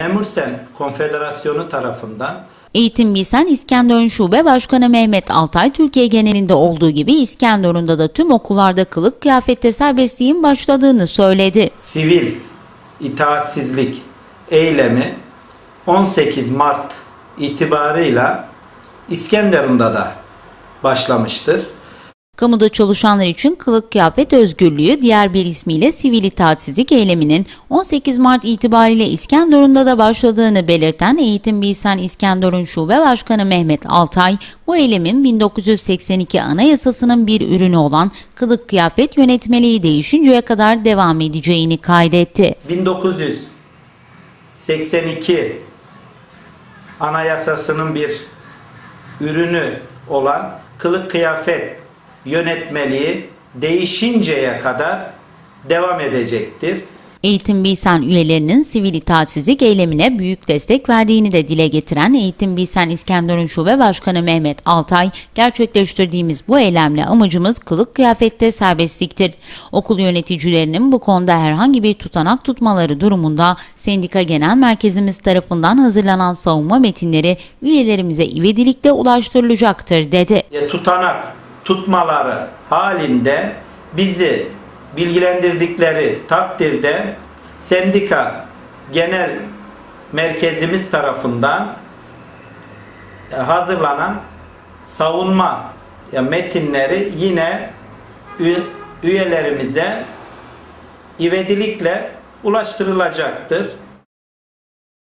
Memursen Konfederasyonu tarafından Eğitim Bilsen İskenderun Şube Başkanı Mehmet Altay Türkiye genelinde olduğu gibi İskenderun'da da tüm okullarda kılık kıyafette serbestliğin başladığını söyledi. sivil itaatsizlik eylemi 18 Mart itibarıyla İskenderun'da da başlamıştır. Kamuda çalışanlar için kılık kıyafet özgürlüğü diğer bir ismiyle sivil itaatsizlik eyleminin 18 Mart itibariyle İskenderun'da da başladığını belirten Eğitim Bilsen İskenderun Şube Başkanı Mehmet Altay, bu eylemin 1982 Anayasası'nın bir ürünü olan kılık kıyafet yönetmeliği değişinceye kadar devam edeceğini kaydetti. 1982 Anayasası'nın bir ürünü olan kılık kıyafet yönetmeliği değişinceye kadar devam edecektir. Eğitim Bilsen üyelerinin sivil itaatsizlik eylemine büyük destek verdiğini de dile getiren Eğitim Bilsen İskenderun Şube Başkanı Mehmet Altay, gerçekleştirdiğimiz bu eylemle amacımız kılık kıyafette serbestliktir. Okul yöneticilerinin bu konuda herhangi bir tutanak tutmaları durumunda Sendika Genel Merkezimiz tarafından hazırlanan savunma metinleri üyelerimize ivedilikle ulaştırılacaktır dedi. e, tutanak tutmaları halinde bizi bilgilendirdikleri takdirde sendika genel merkezimiz tarafından e, hazırlanan savunma metinleri yine üyelerimize ivedilikle ulaştırılacaktır.